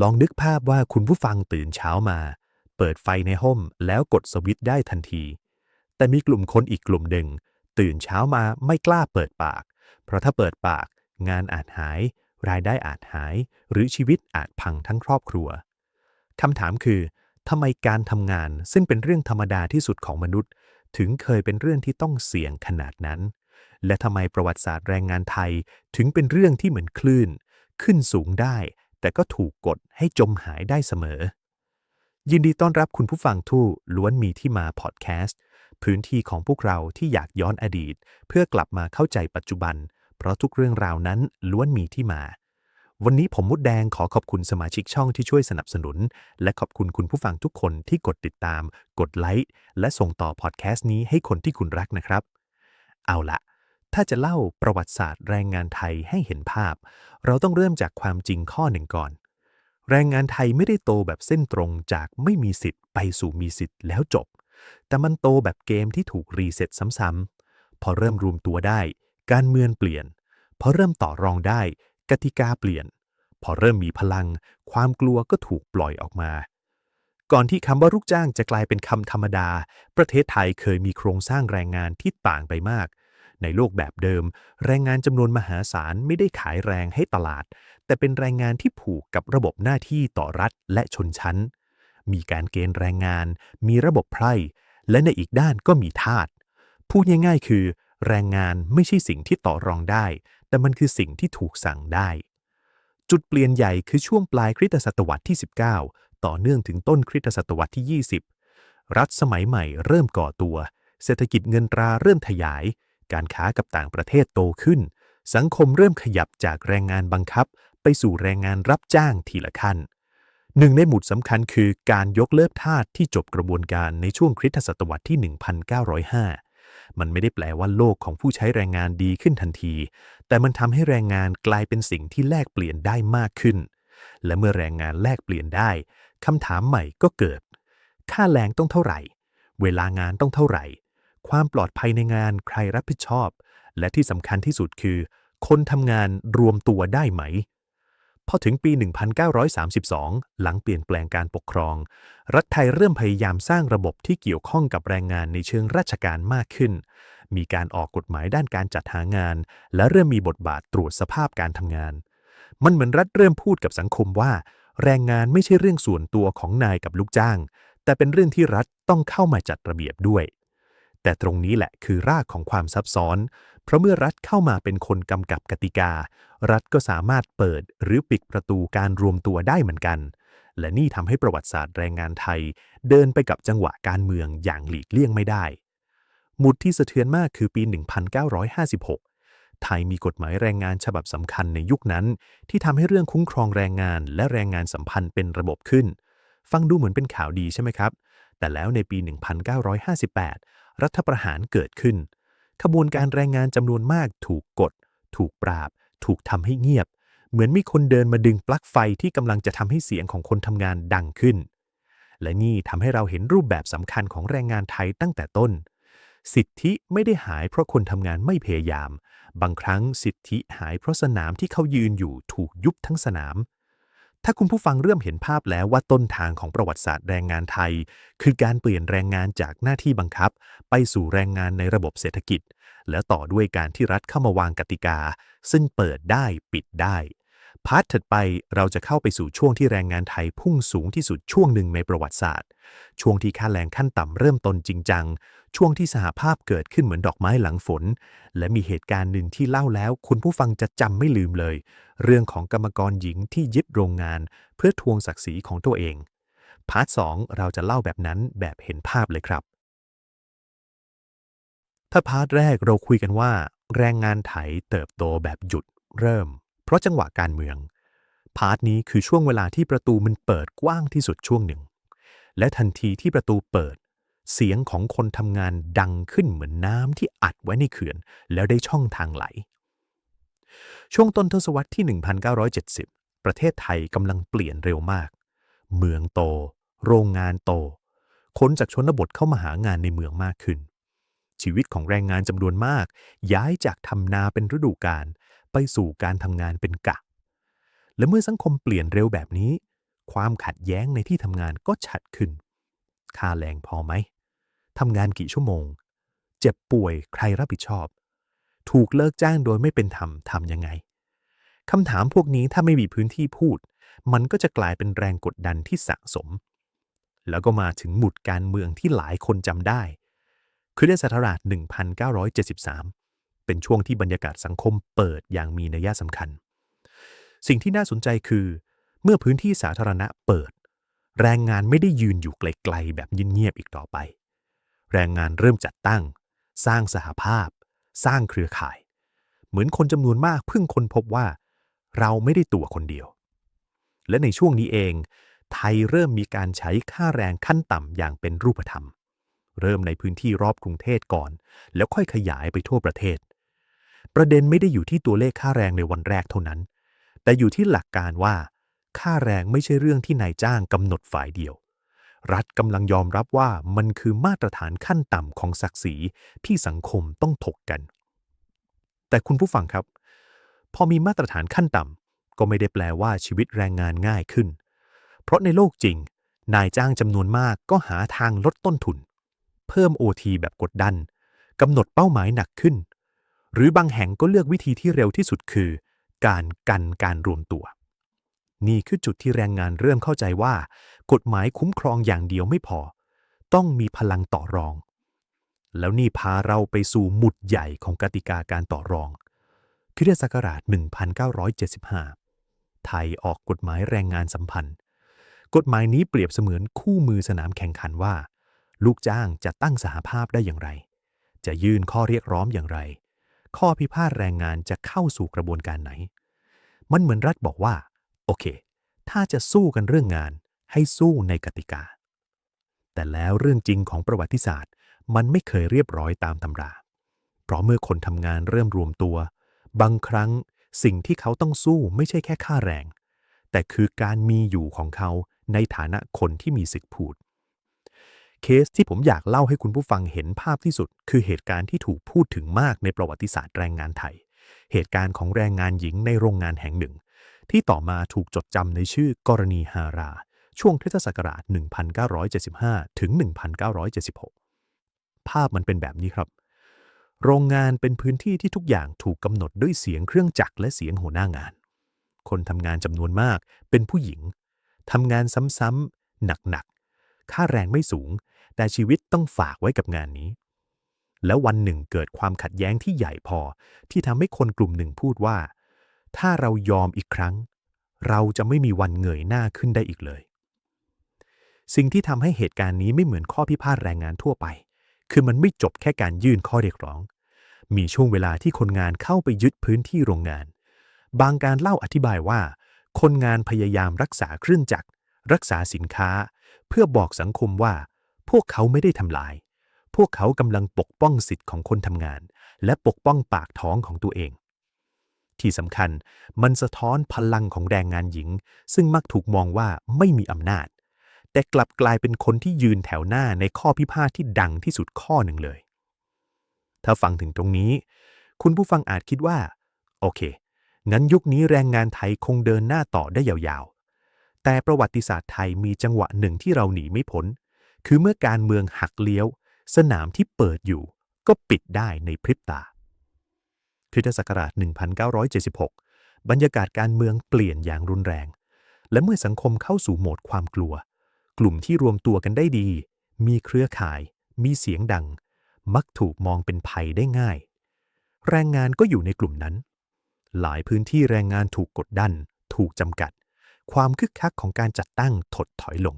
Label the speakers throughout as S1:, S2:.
S1: ลองนึกภาพว่าคุณผู้ฟังตื่นเช้ามา เปิดไฟในห้องแล้วกดสวิตช์ได้ทันที แต่มีกลุ่มคนอีกกลุ่มหนึ่ง ตื่นเช้ามาไม่กล้าเปิดปาก เพราะถ้าเปิดปาก งานอาจหาย รายได้อาจหาย หรือชีวิตอาจพังทั้งครอบครัวคำถามคือทำไมการทำงานซึ่งเป็นเรื่องธรรมดาที่สุดของมนุษย์ ถึงเคยเป็นเรื่องที่ต้องเสี่ยงขนาดนั้น และทำไมประวัติศาสตร์แรงงานไทยถึงเป็นเรื่องที่เหมือนคลื่น ขึ้นสูงได้ แต่ก็ถูกกดให้จมหายได้เสมอ ยินดีต้อนรับคุณผู้ฟังทู่ล้วนมีที่มาพอดแคสต์พื้นที่ของพวกเราที่อยากย้อนอดีต เพื่อกลับมาเข้าใจปัจจุบัน เพราะทุกเรื่องราวนั้นล้วนมีที่มา วันนี้ผมมุดแดงขอขอบคุณสมาชิกช่องที่ช่วยสนับสนุน และขอบคุณคุณผู้ฟังทุกคนที่กดติดตาม กดไลค์และส่งต่อพอดแคสต์นี้ให้คนที่คุณรักนะครับ เอาละ ถ้าจะเล่าประวัติศาสตร์แรงงานไทยให้เห็นภาพ เราต้องเริ่มจากความจริงข้อหนึ่งก่อน แรงงานไทยไม่ได้โตแบบเส้นตรงจากไม่มีสิทธิ์ไปสู่มีสิทธิ์แล้วจบ แต่มันโตแบบเกมที่ถูกรีเซ็ตซ้ำๆ พอเริ่มรวมตัวได้ การเมืองเปลี่ยน พอเริ่มต่อรองได้ กติกาเปลี่ยน พอเริ่มมีพลัง ความกลัวก็ถูกปล่อยออกมา ก่อนที่คำว่าลูกจ้างจะกลายเป็นคำธรรมดา ประเทศไทยเคยมีโครงสร้างแรงงานที่ต่างไปมาก ในโลกแบบเดิม แรงงานจำนวนมหาศาลไม่ได้ขายแรงให้ตลาด แต่เป็นแรงงานที่ผูกกับระบบหน้าที่ต่อรัฐและชนชั้น มีการเกณฑ์แรงงาน มีระบบไพร่ และในอีกด้านก็มีทาสพูดง่ายๆ คือ แรงงานไม่ใช่สิ่งที่ต่อรองได้ แต่มันคือสิ่งที่ถูกสั่งได้ จุดเปลี่ยนใหญ่คือช่วงปลายคริสตศตวรรษที่ 19 ต่อเนื่องถึงต้นคริสตศตวรรษที่ 20 รัฐสมัยใหม่เริ่มก่อตัว เศรษฐกิจเงินตราเริ่มขยาย การค้ากับต่างประเทศโตขึ้น สังคมเริ่มขยับจากแรงงานบังคับ ไปสู่แรงงานรับจ้างทีละขั้นหนึ่งในหมุดสำคัญคือการยกเลิกทาสที่จบกระบวนการในช่วงคริสตศตวรรษที่ 1905 มันไม่ได้แปลว่าโลกของผู้ใช้แรงงานดีขึ้นทันที แต่มันทำให้แรงงานกลายเป็นสิ่งที่แลกเปลี่ยนได้มากขึ้น และเมื่อแรงงานแลกเปลี่ยนได้คำถามใหม่ก็เกิด ค่าแรงต้องเท่าไหร่ เวลางานต้องเท่าไหร่ ความปลอดภัยในงานใครรับผิดชอบ และที่สำคัญที่สุดคือ คนทำงานรวมตัวได้ไหม พอถึงปี 1932 หลังเปลี่ยนแปลงการปกครอง รัฐไทยเริ่มพยายามสร้างระบบที่เกี่ยวข้องกับแรงงานในเชิงราชการมากขึ้น มีการออกกฎหมายด้านการจัดหางาน และเริ่มมีบทบาทตรวจสภาพการทำงาน มันเหมือนรัฐเริ่มพูดกับสังคมว่า แรงงานไม่ใช่เรื่องส่วนตัวของนายกับลูกจ้าง แต่เป็นเรื่องที่รัฐต้องเข้ามาจัดระเบียบด้วย แต่ตรงนี้แหละคือรากของความซับซ้อน เพราะเมื่อรัฐเข้ามาเป็นคนกำกับกติกา รัฐก็สามารถเปิดหรือปิดประตูการรวมตัวได้เหมือนกัน และนี่ทำให้ประวัติศาสตร์แรงงานไทย เดินไปกับจังหวะการเมืองอย่างหลีกเลี่ยงไม่ได้ หมุดที่สะเทือนมากคือปี 1956 ไทยมีกฎหมายแรงงานฉบับสำคัญในยุคนั้น ที่ทำให้เรื่องคุ้มครองแรงงานและแรงงานสัมพันธ์เป็นระบบขึ้น ฟังดูเหมือนเป็นข่าวดีใช่ไหมครับ แต่แล้วในปี 1958 รัฐประหารเกิดขึ้น ขบวนการแรงงานจำนวนมากถูกกด ถูกปราบ ถูกทำให้เงียบ เหมือนมีคนเดินมาดึงปลั๊กไฟที่กำลังจะทำให้เสียงของคนทำงานดังขึ้น และนี่ทำให้เราเห็นรูปแบบสำคัญของแรงงานไทยตั้งแต่ต้น สิทธิไม่ได้หายเพราะคนทำงานไม่พยายาม บางครั้งสิทธิหายเพราะสนามที่เขายืนอยู่ถูกยุบทั้งสนาม ถ้าคุณผู้ฟังเริ่มเห็นภาพแล้วว่าต้นทางของประวัติศาสตร์แรงงานไทย คือการเปลี่ยนแรงงานจากหน้าที่บังคับ ไปสู่แรงงานในระบบเศรษฐกิจ แล้วต่อด้วยการที่รัฐเข้ามาวางกติกา ซึ่งเปิดได้ปิดได้พาร์ทถัดไปเราจะเข้าไปสู่ช่วงที่แรงงานไทยพุ่งสูงที่สุดช่วงหนึ่งในประวัติศาสตร์ ช่วงที่ค่าแรงขั้นต่ำเริ่มต้นจริงจัง ช่วงที่สหภาพเกิดขึ้นเหมือนดอกไม้หลังฝน และมีเหตุการณ์หนึ่งที่เล่าแล้ว คุณผู้ฟังจะจำไม่ลืมเลย เรื่องของกรรมกรหญิงที่ยึดโรงงาน เพื่อทวงศักดิ์ศรีของตัวเอง พาร์ทสองเราจะเล่าแบบนั้นแบบเห็นภาพเลยครับ ถ้าพาร์ทแรกเราคุยกันว่า แรงงานไถเติบโตแบบหยุดเริ่ม เพราะจังหวะการเมือง พาร์ทนี้คือช่วงเวลาที่ประตูมันเปิดกว้างที่สุดช่วงหนึ่ง และทันทีที่ประตูเปิด เสียงของคนทำงานดังขึ้นเหมือนน้ำที่อัดไว้ในเขื่อน แล้วได้ช่องทางไหล ช่วงต้นทศวรรษที่ 1970 ประเทศไทยกำลังเปลี่ยนเร็วมาก เมืองโต โรงงานโต คนจากชนบทเข้ามาหางานในเมืองมากขึ้น ชีวิตของแรงงานจำนวนมาก ย้ายจากทำนาเป็นฤดูกาลไปสู่การทำงานเป็นกะ และเมื่อสังคมเปลี่ยนเร็วแบบนี้ ความขัดแย้งในที่ทำงานก็ชัดขึ้น ค่าแรงพอไหม ทำงานกี่ชั่วโมง เจ็บป่วยใครรับผิดชอบ ถูกเลิกจ้างโดยไม่เป็นธรรมทำยังไงคำถามพวกนี้ถ้าไม่มีพื้นที่พูด มันก็จะกลายเป็นแรงกดดันที่สะสม แล้วก็มาถึงหมุดการเมืองที่หลายคนจำได้คือเดือนศักราช 1973 เป็นช่วงที่บรรยากาศสังคมเปิดอย่างมีนัยสำคัญ สิ่งที่น่าสนใจคือ เมื่อพื้นที่สาธารณะเปิด แรงงานไม่ได้ยืนอยู่ไกลๆแบบเงียบๆอีกต่อไป แรงงานเริ่มจัดตั้ง สร้างสหภาพ สร้างเครือข่าย เหมือนคนจำนวนมากเพิ่งค้นพบว่า เราไม่ได้ตัวคนเดียว และในช่วงนี้เอง ไทยเริ่มมีการใช้ค่าแรงขั้นต่ำอย่างเป็นรูปธรรม เริ่มในพื้นที่รอบกรุงเทพก่อน แล้วค่อยขยายไปทั่วประเทศ ประเด็นไม่ได้อยู่ที่ตัวเลขค่าแรงในวันแรกเท่านั้น แต่อยู่ที่หลักการว่า ค่าแรงไม่ใช่เรื่องที่นายจ้างกำหนดฝ่ายเดียว รัฐกำลังยอมรับว่ามันคือมาตรฐานขั้นต่ำของศักดิ์ศรีที่สังคมต้องถกกัน แต่คุณผู้ฟังครับ พอมีมาตรฐานขั้นต่ำก็ไม่ได้แปลว่าชีวิตแรงงานง่ายขึ้น เพราะในโลกจริง นายจ้างจำนวนมากก็หาทางลดต้นทุน เพิ่มโอทีแบบกดดันกำหนดเป้าหมายหนักขึ้น หรือบางแห่งก็เลือกวิธีที่เร็วที่สุดคือ การกันการรวมตัว นี่คือจุดที่แรงงานเริ่มเข้าใจว่า กฎหมายคุ้มครองอย่างเดียวไม่พอ ต้องมีพลังต่อรอง แล้วนี่พาเราไปสู่หมุดใหญ่ของกติกาการต่อรองคริสตศักราช 1975 ไทยออกกฎหมายแรงงานสัมพันธ์ กฎหมายนี้เปรียบเสมือนคู่มือสนามแข่งขันว่า ลูกจ้างจะตั้งสหภาพได้อย่างไร จะยื่นข้อเรียกร้องอย่างไร ข้อพิพาทแรงงานจะเข้าสู่กระบวนการไหน มันเหมือนรัฐบอกว่า โอเค ถ้าจะสู้กันเรื่องงานให้สู้ในกติกา แต่แล้วเรื่องจริงของประวัติศาสตร์ มันไม่เคยเรียบร้อยตามตำรา เพราะเมื่อคนทำงานเริ่มรวมตัว บางครั้งสิ่งที่เขาต้องสู้ไม่ใช่แค่ค่าแรง แต่คือการมีอยู่ของเขาในฐานะคนที่มีสิทธิพูด เคสที่ผมอยากเล่าให้คุณผู้ฟังเห็นภาพที่สุด คือเหตุการณ์ที่ถูกพูดถึงมากในประวัติศาสตร์แรงงานไทย เหตุการณ์ของแรงงานหญิงในโรงงานแห่งหนึ่ง ที่ต่อมาถูกจดจำในชื่อกรณีฮารา ช่วงคริสตศักราช 1975 ถึง 1976 ภาพมันเป็นแบบนี้ครับ โรงงานเป็นพื้นที่ที่ทุกอย่างถูกกำหนดด้วยเสียงเครื่องจักรและเสียงหัวหน้างาน คนทำงานจำนวนมากเป็นผู้หญิงทำงานซ้ำๆหนักๆ ค่าแรงไม่สูง แต่ชีวิตต้องฝากไว้กับงานนี้ แล้ววันหนึ่งเกิดความขัดแย้งที่ใหญ่พอที่ทำให้คนกลุ่มหนึ่งพูดว่า ถ้าเรายอมอีกครั้ง เราจะไม่มีวันเงยหน้าขึ้นได้อีกเลย สิ่งที่ทำให้เหตุการณ์นี้ไม่เหมือนข้อพิพาทแรงงานทั่วไป คือมันไม่จบแค่การยื่นข้อเรียกร้อง มีช่วงเวลาที่คนงานเข้าไปยึดพื้นที่โรงงาน บางการเล่าอธิบายว่า คนงานพยายามรักษาเครื่องจักร รักษาสินค้า เพื่อบอกสังคมว่า พวกเขาไม่ได้ทำลาย พวกเขากำลังปกป้องสิทธิ์ของคนทำงาน และปกป้องปากท้องของตัวเอง ที่สำคัญ มันสะท้อนพลังของแรงงานหญิง ซึ่งมักถูกมองว่าไม่มีอำนาจ แต่กลับกลายเป็นคนที่ยืนแถวหน้าในข้อพิพาทที่ดังที่สุดข้อหนึ่งเลย ถ้าฟังถึงตรงนี้ คุณผู้ฟังอาจคิดว่า โอเค งั้นยุคนี้แรงงานไทยคงเดินหน้าต่อได้ยาวๆ แต่ประวัติศาสตร์ไทยมีจังหวะหนึ่งที่เราหนีไม่พ้น คือเมื่อการเมืองหักเลี้ยว สนามที่เปิดอยู่ ก็ปิดได้ในพริบตา คริสตศักราช 1976 บรรยากาศการเมืองเปลี่ยนอย่างรุนแรง และเมื่อสังคมเข้าสู่โหมดความกลัว กลุ่มที่รวมตัวกันได้ดี มีเครือข่าย มีเสียงดัง มักถูกมองเป็นภัยได้ง่าย แรงงานก็อยู่ในกลุ่มนั้น หลายพื้นที่แรงงานถูกกดดัน ถูกจำกัด ความคึกคักของการจัดตั้งถดถอยลง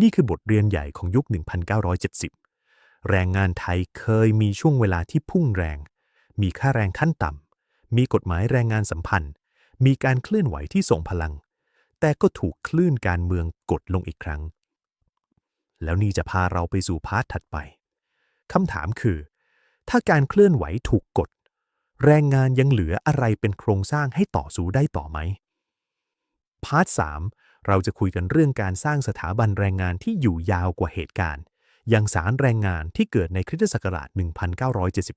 S1: นี่คือบทเรียนใหญ่ของยุค 1970 แรงงานไทยเคยมีช่วงเวลาที่พุ่งแรง มีค่าแรงขั้นต่ำ มีกฎหมายแรงงานสัมพันธ์ มีการเคลื่อนไหวที่ส่งพลัง แต่ก็ถูกคลื่นการเมืองกดลงอีกครั้ง แล้วนี่จะพาเราไปสู่พาร์ทถัดไปคำถามคือ ถ้าการเคลื่อนไหวถูกกด แรงงานยังเหลืออะไรเป็นโครงสร้างให้ต่อสู้ได้ต่อไหมพาร์ท3เราจะคุยกันเรื่องการสร้างสถาบันแรงงานที่อยู่ยาวกว่าเหตุการณ์ อย่างสารแรงงานที่เกิดในคริสตศักราช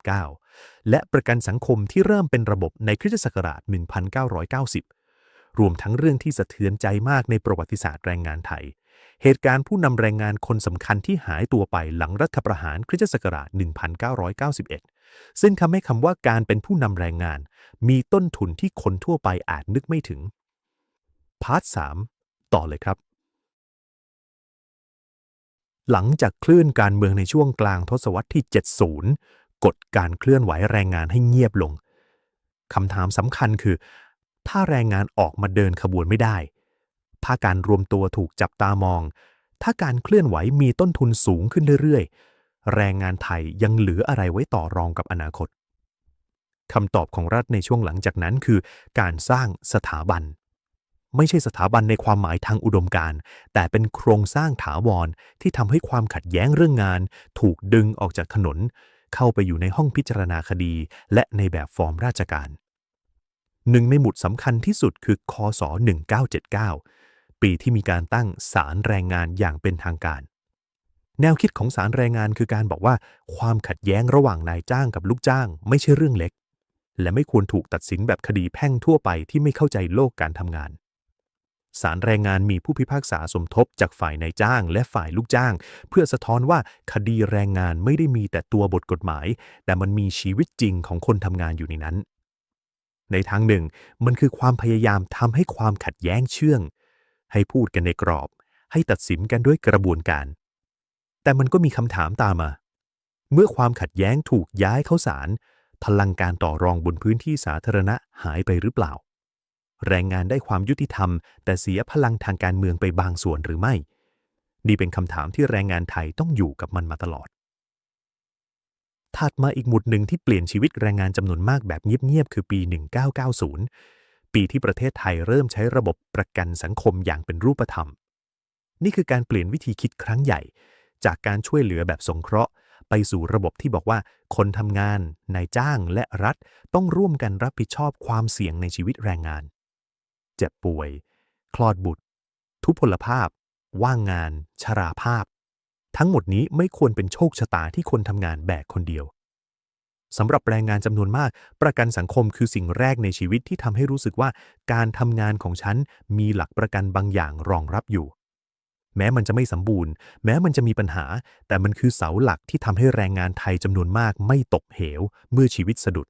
S1: 1979 และประกันสังคมที่เริ่มเป็นระบบในคริสตศักราช 1990 รวมทั้งเรื่องที่สะเทือนใจมากในประวัติศาสตร์แรงงานไทย เหตุการณ์ผู้นำแรงงานคนสำคัญที่หายตัวไปหลังรัฐประหารคริสตศักราช 1991 ซึ่งทำให้คำว่าการเป็นผู้นำแรงงาน มีต้นทุนที่คนทั่วไปอาจนึกไม่ถึงพาร์ท3ต่อเลยครับ หลังจากคลื่นการเมืองในช่วงกลางทศวรรษที่ 70 กดการเคลื่อนไหวแรงงานให้เงียบลงคำถามสำคัญคือ ถ้าแรงงานออกมาเดินขบวนไม่ได้ ถ้าการรวมตัวถูกจับตามอง ถ้าการเคลื่อนไหวมีต้นทุนสูงขึ้นเรื่อยๆ แรงงานไทยยังเหลืออะไรไว้ต่อรองกับอนาคตคำตอบของรัฐในช่วงหลังจากนั้นคือ การสร้างสถาบัน ไม่ใช่สถาบันในความหมายทางอุดมการณ์แต่เป็นโครงสร้างถาวรที่ทำให้ความขัดแย้งเรื่องงาน ถูกดึงออกจากถนน เข้าไปอยู่ในห้องพิจารณาคดี และในแบบฟอร์มราชการหนึ่งในหมุดสำคัญที่สุดคือคศ 1979 ปีที่มีการตั้งศาลแรงงานอย่างเป็นทางการ แนวคิดของศาลแรงงานคือการบอกว่าความขัดแย้งระหว่างนายจ้างกับลูกจ้าง ไม่ใช่เรื่องเล็ก และไม่ควรถูกตัดสินแบบคดีแพ่งทั่วไปที่ไม่เข้าใจโลกการทำงาน ศาลแรงงานมีผู้พิพากษาสมทบจากฝ่ายนายจ้าง และฝ่ายลูกจ้าง เพื่อสะท้อนว่าคดีแรงงานไม่ได้มีแต่ตัวบทกฎหมาย แต่มันมีชีวิตจริงของคนทำงานอยู่ในนั้น ในทางหนึ่ง มันคือความพยายามทำให้ความขัดแย้งเชื่อง ให้พูดกันในกรอบ ให้ตัดสินกันด้วยกระบวนการ แต่มันก็มีคำถามตามมา เมื่อความขัดแย้งถูกย้ายเข้าศาลพลังการต่อรองบนพื้นที่สาธารณะหายไปหรือเปล่า แรงงานได้ความยุติธรรม แต่เสียพลังทางการเมืองไปบางส่วนหรือไม่ นี่เป็นคำถามที่แรงงานไทยต้องอยู่กับมันมาตลอด ถัดมาอีกหมุดหนึ่งที่เปลี่ยนชีวิตแรงงานจำนวนมากแบบเงียบๆคือปี 1990 ปีที่ประเทศไทยเริ่มใช้ระบบประกันสังคมอย่างเป็นรูปธรรม นี่คือการเปลี่ยนวิธีคิดครั้งใหญ่ จากการช่วยเหลือแบบสงเคราะห์ไปสู่ระบบที่บอกว่าคนทำงาน นายจ้างและรัฐต้องร่วมกันรับผิดชอบความเสี่ยงในชีวิตแรงงาน เจ็บป่วย คลอดบุตร ทุพพลภาพ ว่างงาน ชราภาพ ทั้งหมดนี้ไม่ควรเป็นโชคชะตาที่คนทำงานแบกคนเดียวสำหรับแรงงานจำนวนมาก ประกันสังคมคือสิ่งแรกในชีวิตที่ทำให้รู้สึกว่าการทำงานของฉันมีหลักประกันบางอย่างรองรับอยู่ แม้มันจะไม่สมบูรณ์ แม้มันจะมีปัญหา แต่มันคือเสาหลักที่ทำให้แรงงานไทยจำนวนมากไม่ตกเหว เมื่อชีวิตสะดุด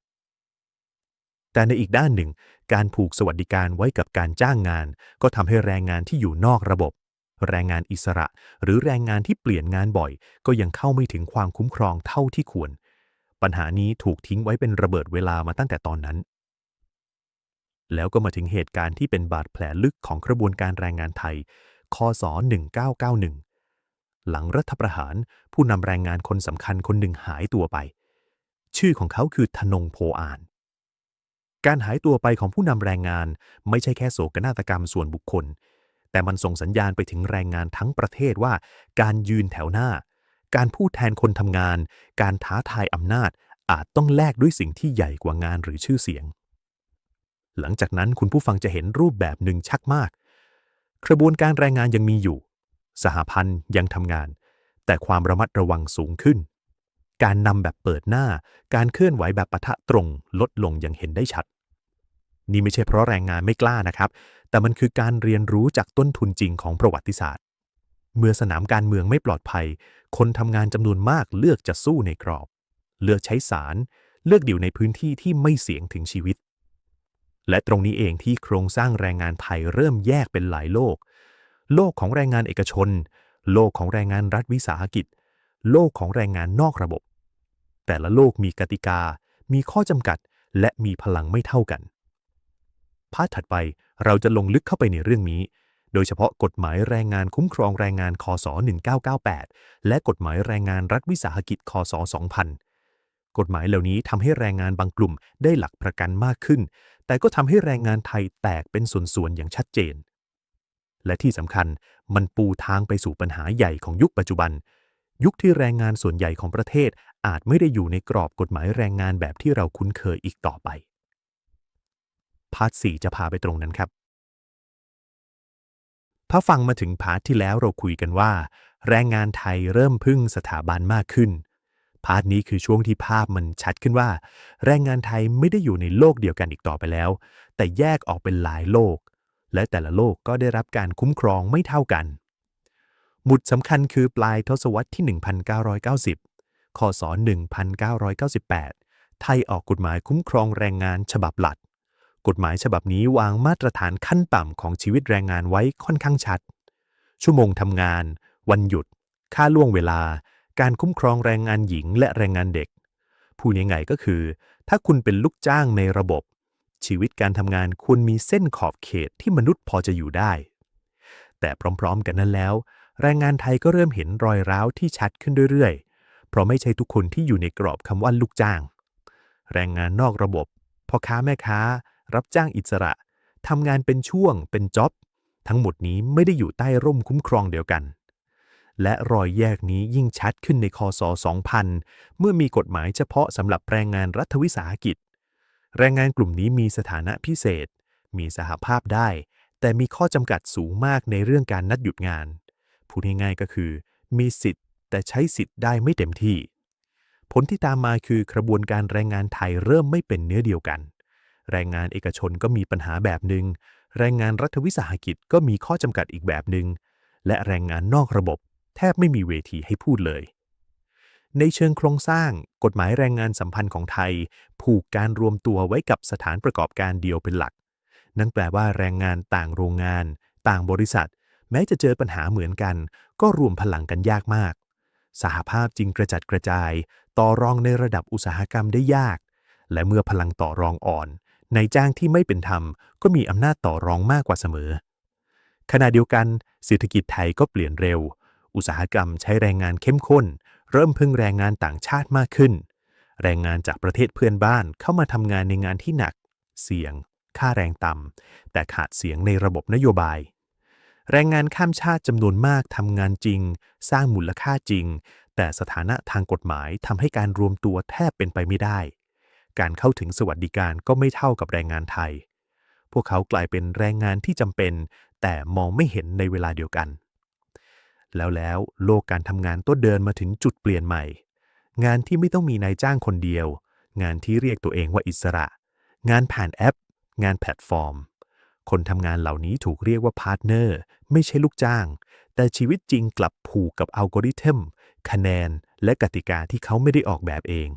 S1: แต่ในอีกด้านหนึ่ง การผูกสวัสดิการไว้กับการจ้างงาน ก็ทำให้แรงงานที่อยู่นอกระบบ แรงงานอิสระ หรือแรงงานที่เปลี่ยนงานบ่อย ก็ยังเข้าไม่ถึงความคุ้มครองเท่าที่ควร ปัญหานี้ถูกทิ้งไว้เป็นระเบิดเวลามาตั้งแต่ตอนนั้น แล้วก็มาถึงเหตุการณ์ที่เป็นบาดแผลลึกของกระบวนการแรงงานไทย คศ 1991 หลังรัฐประหาร ผู้นำแรงงานคนสำคัญคนหนึ่งหายตัวไป ชื่อของเขาคือธนงโพอาน การหายตัวไปของผู้นำแรงงานไม่ใช่แค่โศกนาฏกรรมส่วนบุคคล แต่มันส่งสัญญาณไปถึงแรงงานทั้งประเทศว่า การยืนแถวหน้า การพูดแทนคนทำงาน การท้าทายอำนาจอาจต้องแลกด้วยสิ่งที่ใหญ่กว่างานหรือชื่อเสียง หลังจากนั้นคุณผู้ฟังจะเห็นรูปแบบหนึ่งชักมาก กระบวนการแรงงานยังมีอยู่ สหพันธ์ยังทำงาน แต่ความระมัดระวังสูงขึ้น การนำแบบเปิดหน้า การเคลื่อนไหวแบบปะทะตรง ลดลงอย่างเห็นได้ชัด นี่ไม่ใช่เพราะแรงงานไม่กล้านะครับ แต่มันคือการเรียนรู้จากต้นทุนจริงของประวัติศาสตร์ เมื่อสนามการเมืองไม่ปลอดภัย คนทำงานจำนวนมากเลือกจะสู้ในกรอบ เลือกใช้สาร เลือกอยู่ในพื้นที่ที่ไม่เสี่ยงถึงชีวิต และตรงนี้เองที่โครงสร้างแรงงานไทยเริ่มแยกเป็นหลายโลก โลกของแรงงานเอกชน โลกของแรงงานรัฐวิสาหกิจ โลกของแรงงานนอกระบบ แต่ละโลกมีกติกา มีข้อจำกัด และมีพลังไม่เท่ากัน พาร์ทถัดไปเราจะลงลึกเข้าไปในเรื่องนี้ โดยเฉพาะกฎหมายแรงงานคุ้มครองแรงงานคศ1998 และกฎหมายแรงงานรัฐวิสาหกิจคศ2000 กฎหมายเหล่านี้ทำให้แรงงานบางกลุ่มได้หลักประกันมากขึ้น แต่ก็ทำให้แรงงานไทยแตกเป็นส่วนๆอย่างชัดเจนและที่สำคัญมันปูทางไปสู่ปัญหาใหญ่ของยุคปัจจุบัน ยุคที่แรงงานส่วนใหญ่ของประเทศอาจไม่ได้อยู่ในกรอบกฎหมายแรงงานแบบที่เราคุ้นเคยอีกต่อไป พาร์ท4จะพาไปตรงนั้นครับถ้าฟังมาถึงพาร์ทที่แล้วเราคุยกันว่า แรงงานไทยเริ่มพึ่งสถาบันมากขึ้น พาร์ทนี้คือช่วงที่ภาพมันชัดขึ้นว่า แรงงานไทยไม่ได้อยู่ในโลกเดียวกันอีกต่อไปแล้ว แต่แยกออกเป็นหลายโลก และแต่ละโลกก็ได้รับการคุ้มครองไม่เท่ากัน หมุดสำคัญคือปลายทศวรรษที่ 1990คศ1998 ไทยออกกฎหมายคุ้มครองแรงงานฉบับหลัดกฎหมายฉบับนี้วางมาตรฐานขั้นต่ำของชีวิตแรงงานไว้ค่อนข้างชัด ชั่วโมงทำงาน วันหยุด ค่าล่วงเวลา การคุ้มครองแรงงานหญิงและแรงงานเด็กพูดง่ายๆก็คือ ถ้าคุณเป็นลูกจ้างในระบบ ชีวิตการทำงานควรมีเส้นขอบเขตที่มนุษย์พอจะอยู่ได้ แต่พร้อมๆ กันนั้นแล้ว แรงงานไทยก็เริ่มเห็นรอยร้าวที่ชัดขึ้นเรื่อยๆ เพราะไม่ใช่ทุกคนที่อยู่ในกรอบคำว่าลูกจ้าง แรงงานนอกระบบพ่อค้าแม่ค้า รับจ้างอิสระทำงานเป็นช่วง เป็นจ็อบ ทั้งหมดนี้ไม่ได้อยู่ใต้ร่มคุ้มครองเดียวกัน และรอยแยกนี้ยิ่งชัดขึ้นในคศ 2000 เมื่อมีกฎหมายเฉพาะสำหรับแรงงานรัฐวิสาหกิจ แรงงานกลุ่มนี้มีสถานะพิเศษ มีสหภาพได้ แต่มีข้อจำกัดสูงมากในเรื่องการนัดหยุดงาน พูดง่ายๆก็คือ มีสิทธิ์แต่ใช้สิทธิ์ได้ไม่เต็มที่ ผลที่ตามมาคือกระบวนการแรงงานไทยเริ่มไม่เป็นเนื้อเดียวกัน แรงงานเอกชนก็มีปัญหาแบบหนึง่งแรงงานรัฐวิสาหกิจก็มีข้อจำกัดอีกแบบหนึง่งและแรงงานนอกระบบ แทบไม่มีเวทีให้พูดเลย ในเชิงโครงสร้าง กฎหมายแรงงานสัมพันธ์ของไทย ผูกการรวมตัวไว้กับสถานประกอบการเดียวเป็นหลัก นั่นแปลว่าแรงงานต่างโรงงาน ต่างบริษัท แม้จะเจอปัญหาเหมือนกัน ก็รวมพลังกันยากมาก สหภาพจึงกระจัดกระจาย ต่อรองในระดับอุตสาหกรรมได้ยาก และเมื่อพลังต่อรองอ่อนนายจ้างที่ไม่เป็นธรรม ก็มีอำนาจต่อรองมากกว่าเสมอ ขณะเดียวกันเศรษฐกิจไทยก็เปลี่ยนเร็ว อุตสาหกรรมใช้แรงงานเข้มข้น เริ่มพึ่งแรงงานต่างชาติมากขึ้น แรงงานจากประเทศเพื่อนบ้านเข้ามาทำงานในงานที่หนัก เสี่ยง ค่าแรงต่ำแต่ขาดเสียงในระบบนโยบาย แรงงานข้ามชาติจำนวนมากทำงานจริง สร้างมูลค่าจริง แต่สถานะทางกฎหมายทำให้การรวมตัวแทบเป็นไปไม่ได้ การเข้าถึงสวัสดิการก็ไม่เท่ากับแรงงานไทย พวกเขากลายเป็นแรงงานที่จำเป็น แต่มองไม่เห็นในเวลาเดียวกัน แล้วแล้วโลกการทำงานก็เดินมาถึงจุดเปลี่ยนใหม่ งานที่ไม่ต้องมีนายจ้างคนเดียว งานที่เรียกตัวเองว่าอิสระ งานผ่านแอป งานแพลตฟอร์ม คนทำงานเหล่านี้ถูกเรียกว่าพาร์ทเนอร์ไม่ใช่ลูกจ้าง แต่ชีวิตจริงกลับผูกกับอัลกอริทึมคะแนน และกติกาที่เขาไม่ได้ออกแบบเอง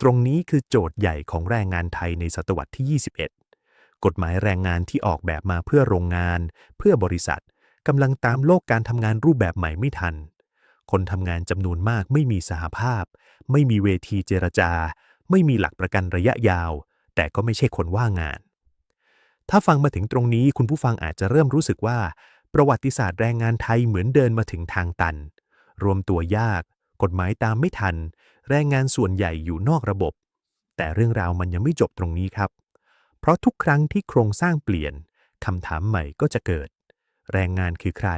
S1: ตรงนี้คือโจทย์ใหญ่ของแรงงานไทยในศตวรรษที่ 21 กฎหมายแรงงานที่ออกแบบมาเพื่อโรงงาน เพื่อบริษัทกำลังตามโลกการทำงานรูปแบบใหม่ไม่ทัน คนทำงานจำนวนมากไม่มีสหภาพ ไม่มีเวทีเจรจา ไม่มีหลักประกันระยะยาว แต่ก็ไม่ใช่คนว่างงาน ถ้าฟังมาถึงตรงนี้คุณผู้ฟังอาจจะเริ่มรู้สึกว่า ประวัติศาสตร์แรงงานไทยเหมือนเดินมาถึงทางตัน รวมตัวยาก กฎหมายตามไม่ทัน แรงงานส่วนใหญ่อยู่นอกระบบ แต่เรื่องราวมันยังไม่จบตรงนี้ครับ เพราะทุกครั้งที่โครงสร้างเปลี่ยนคำถามใหม่ก็จะเกิด แรงงานคือใคร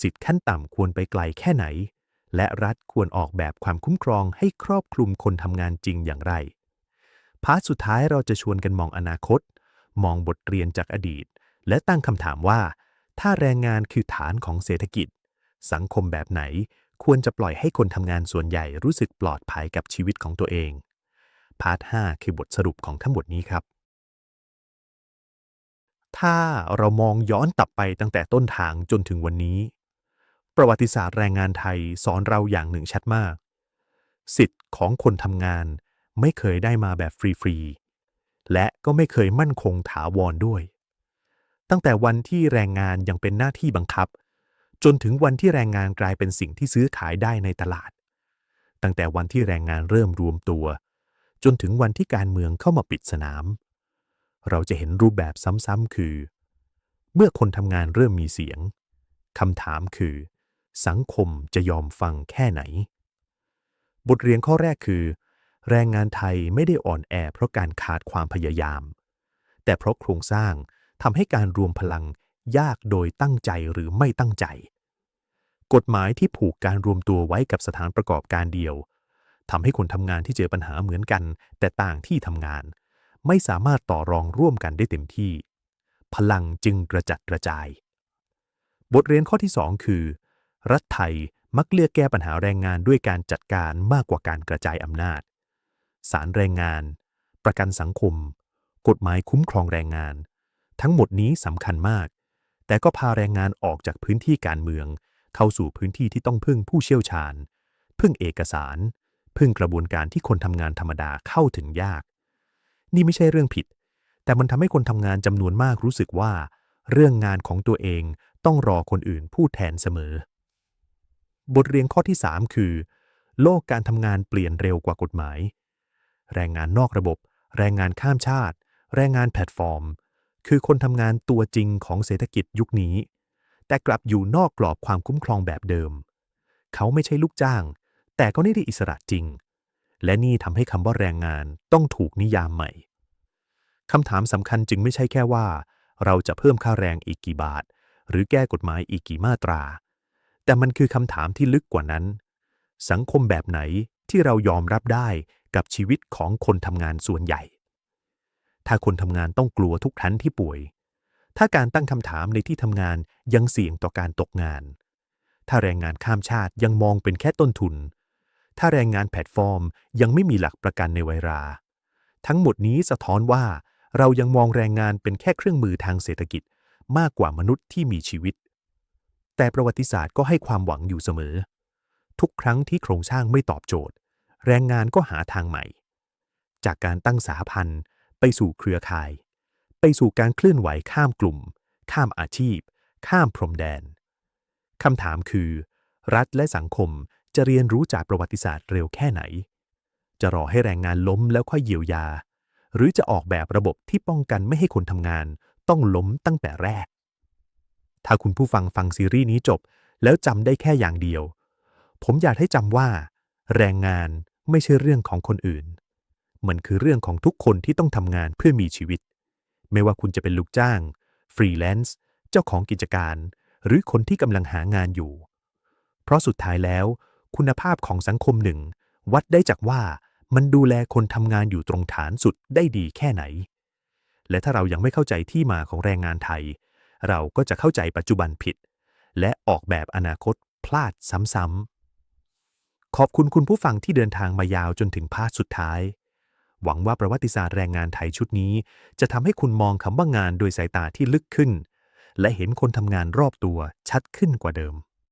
S1: สิทธิ์ขั้นต่ำควรไปไกลแค่ไหน และรัฐควรออกแบบความคุ้มครองให้ครอบคลุมคนทำงานจริงอย่างไรพาร์ทสุดท้ายเราจะชวนกันมองอนาคต มองบทเรียนจากอดีต และตั้งคำถามว่า ถ้าแรงงานคือฐานของเศรษฐกิจ สังคมแบบไหนควรจะปล่อยให้คนทำงานส่วนใหญ่รู้สึกปลอดภัยกับชีวิตของตัวเอง พาร์ท 5 คือบทสรุปของทั้งหมดนี้ครับ ถ้าเรามองย้อนกลับไปตั้งแต่ต้นทางจนถึงวันนี้ ประวัติศาสตร์แรงงานไทยสอนเราอย่างหนึ่งชัดมาก สิทธิ์ของคนทำงานไม่เคยได้มาแบบฟรีๆ และก็ไม่เคยมั่นคงถาวรด้วย ตั้งแต่วันที่แรงงานยังเป็นหน้าที่บังคับ จนถึงวันที่แรงงานกลายเป็นสิ่งที่ซื้อขายได้ในตลาด ตั้งแต่วันที่แรงงานเริ่มรวมตัว จนถึงวันที่การเมืองเข้ามาปิดสนาม เราจะเห็นรูปแบบซ้ำๆคือ เมื่อคนทำงานเริ่มมีเสียงคำถามคือ สังคมจะยอมฟังแค่ไหน บทเรียนข้อแรกคือ แรงงานไทยไม่ได้อ่อนแอเพราะการขาดความพยายาม แต่เพราะโครงสร้างทำให้การรวมพลังยากโดยตั้งใจหรือไม่ตั้งใจ กฎหมายที่ผูกการรวมตัวไว้กับสถานประกอบการเดียวทำให้คนทำงานที่เจอปัญหาเหมือนกัน แต่ต่างที่ทำงาน ไม่สามารถต่อรองร่วมกันได้เต็มที่ พลังจึงกระจัดกระจาย บทเรียนข้อที่ 2 คือ รัฐไทยมักเลือกแก้ปัญหาแรงงานด้วยการจัดการมากกว่าการกระจายอำนาจ สารแรงงาน ประกันสังคม กฎหมายคุ้มครองแรงงาน ทั้งหมดนี้สำคัญมาก แต่ก็พาแรงงานออกจากพื้นที่การเมือง เข้าสู่พื้นที่ที่ต้องพึ่งผู้เชี่ยวชาญ พึ่งเอกสาร พึ่งกระบวนการที่คนทำงานธรรมดาเข้าถึงยาก นี่ไม่ใช่เรื่องผิด แต่มันทำให้คนทำงานจำนวนมากรู้สึกว่า เรื่องงานของตัวเองต้องรอคนอื่นพูดแทนเสมอ บทเรียนข้อที่ 3 คือ โลกการทำงานเปลี่ยนเร็วกว่ากฎหมาย แรงงานนอกระบบ แรงงานข้ามชาติ แรงงานแพลตฟอร์ม คือคนทำงานตัวจริงของเศรษฐกิจยุคนี้ แต่กลับอยู่นอกกรอบความคุ้มครองแบบเดิม เขาไม่ใช่ลูกจ้าง แต่ก็ไม่ได้อิสระจริง และนี่ทำให้คำว่าแรงงานต้องถูกนิยามใหม่คำถามสำคัญจึงไม่ใช่แค่ว่า เราจะเพิ่มค่าแรงอีกกี่บาท หรือแก้กฎหมายอีกกี่มาตรา แต่มันคือคำถามที่ลึกกว่านั้น สังคมแบบไหนที่เรายอมรับได้ กับชีวิตของคนทำงานส่วนใหญ่ ถ้าคนทำงานต้องกลัวทุกครั้งที่ป่วย ถ้าการตั้งคำถามในที่ทำงานยังเสี่ยงต่อการตกงาน ถ้าแรงงานข้ามชาติยังมองเป็นแค่ต้นทุน ถ้าแรงงานแพลตฟอร์มยังไม่มีหลักประกันในวัยรา ทั้งหมดนี้สะท้อนว่าเรายังมองแรงงานเป็นแค่เครื่องมือทางเศรษฐกิจมากกว่ามนุษย์ที่มีชีวิต แต่ประวัติศาสตร์ก็ให้ความหวังอยู่เสมอ ทุกครั้งที่โครงสร้างไม่ตอบโจทย์ แรงงานก็หาทางใหม่ จากการตั้งสาพันธ์ไปสู่เครือข่าย ไปสู่การเคลื่อนไหวข้ามกลุ่ม ข้ามอาชีพ ข้ามพรมแดนคำถามคือ รัฐและสังคมจะเรียนรู้จากประวัติศาสตร์เร็วแค่ไหน จะรอให้แรงงานล้มแล้วค่อยเยียวยา หรือจะออกแบบระบบที่ป้องกันไม่ให้คนทำงานต้องล้มตั้งแต่แรก ถ้าคุณผู้ฟังฟังซีรีส์นี้จบ แล้วจำได้แค่อย่างเดียว ผมอยากให้จำว่า แรงงาน ไม่ใช่เรื่องของคนอื่น มันคือเรื่องของทุกคนที่ต้องทำงานเพื่อมีชีวิต ไม่ว่าคุณจะเป็นลูกจ้าง ฟรีแลนซ์ เจ้าของกิจการ หรือคนที่กำลังหางานอยู่ เพราะสุดท้ายแล้ว คุณภาพของสังคมหนึ่ง วัดได้จากว่ามันดูแลคนทำงานอยู่ตรงฐานสุดได้ดีแค่ไหน และถ้าเรายังไม่เข้าใจที่มาของแรงงานไทย เราก็จะเข้าใจปัจจุบันผิด และออกแบบอนาคตพลาดซ้ำๆ ขอบคุณคุณผู้ฟังที่เดินทางมายาวจนถึงพาร์ทสุดท้าย หวังว่าประวัติศาสตร์แรงงานไทยชุดนี้ จะทำให้คุณมองคำว่างานโดยสายตาที่ลึกขึ้น และเห็นคนทำงานรอบตัวชัดขึ้นกว่าเดิม